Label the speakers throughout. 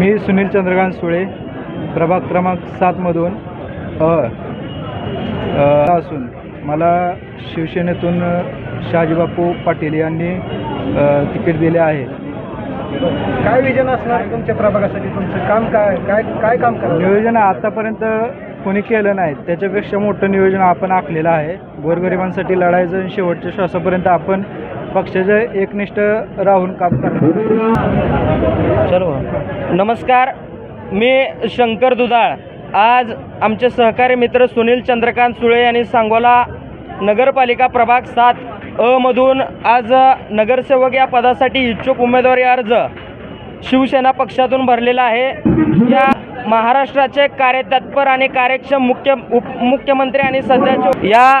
Speaker 1: मी सुनील चंद्रकांत सुळे प्रभाग क्रमांक सातमधून असून मला शिवसेनेतून शहाजीबापू पाटील यांनी तिकीट दिले आहे.
Speaker 2: काय विजन असणार तुमच्या प्रभागासाठी? तुमचं काम काय? काय काय काम करावं?
Speaker 1: नियोजन आतापर्यंत कोणी केलं नाही. त्याच्यापेक्षा मोठं नियोजन आपण आखलेलं आहे. गोरगरिबांसाठी लढायचं आणि शेवटच्या श्वासापर्यंत आपण पक्षाचे एकनिष्ठ राहून काम करणार.
Speaker 3: सर्व नमस्कार मी शंकर दुधाळ. आज आमचे सहकारी मित्र सुनील चंद्रकांत सुळे यांनी सांगोला नगरपालिका प्रभाग सात अ मधून आज नगरसेवक या पदासाठी इच्छुक उमेदवारी अर्ज शिवसेना पक्षातून भरलेला आहे. या महाराष्ट्राचे कार्यतत्पर आणि कार्यक्षम मुख्य उप मुख्यमंत्री आणि सध्याचे या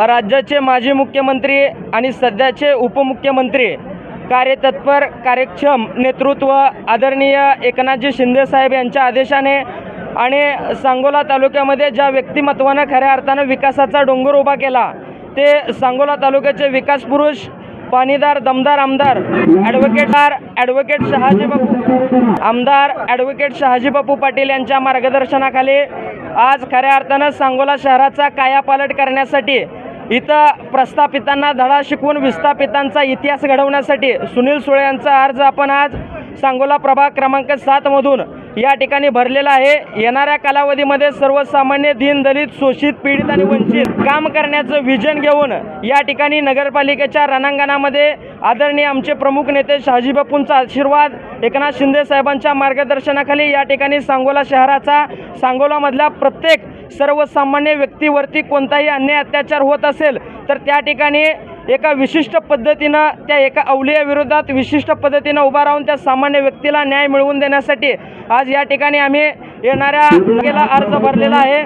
Speaker 3: राज्याचे माजी मुख्यमंत्री आणि सध्याचे उपमुख्यमंत्री कार्यतत्पर कार्यक्षम नेतृत्व आदरणीय एकनाथजी शिंदेसाहेब यांच्या आदेशाने आणि सांगोला तालुक्यामध्ये ज्या व्यक्तिमत्वानं खऱ्या अर्थानं विकासाचा डोंगर उभा केला ते सांगोला तालुक्याचे विकास पुरुष पाणीदार दमदार आमदार ॲडव्होकेटदार ॲडव्होकेट शहाजी बापू आमदार ॲडव्होकेट शहाजी बापू पाटील यांच्या मार्गदर्शनाखाली आज खऱ्या अर्थानं सांगोला शहराचा कायापालट करण्यासाठी इथं प्रस्थापितांना धडा शिकवून विस्थापितांचा इतिहास घडवण्यासाठी सुनील सुळे यांचा अर्ज आपण आज सांगोला प्रभाग क्रमांक सातमधून या ठिकाणी भरलेला आहे. येणाऱ्या कालावधीमध्ये सर्वसामान्य दीन दलित शोषित पीडित आणि वंचित काम करण्याचं विजन घेऊन या ठिकाणी नगरपालिकेच्या रणांगणामध्ये आदरणीय आमचे प्रमुख नेते शहाजी बापूंचा आशीर्वाद एकनाथ शिंदे साहेबांच्या मार्गदर्शनाखाली या ठिकाणी सांगोला शहराचा सांगोलामधल्या प्रत्येक सर्वसामान्य व्यक्तीवरती कोणताही अन्याय अत्याचार होत असेल तर त्या ठिकाणी एका विशिष्ट पद्धतीनं त्या एका अवलियाविरोधात विशिष्ट पद्धतीनं उभा राहून त्या सामान्य व्यक्तीला न्याय मिळवून देण्यासाठी आज या ठिकाणी आम्ही येणाऱ्या अर्ज भरलेला आहे.